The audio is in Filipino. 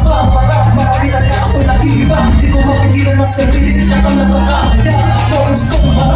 iba Para makakita ka ako'y nag-iiba. Di ko mapigilan na sarili At ang nagkakahaya Ako gusto mo.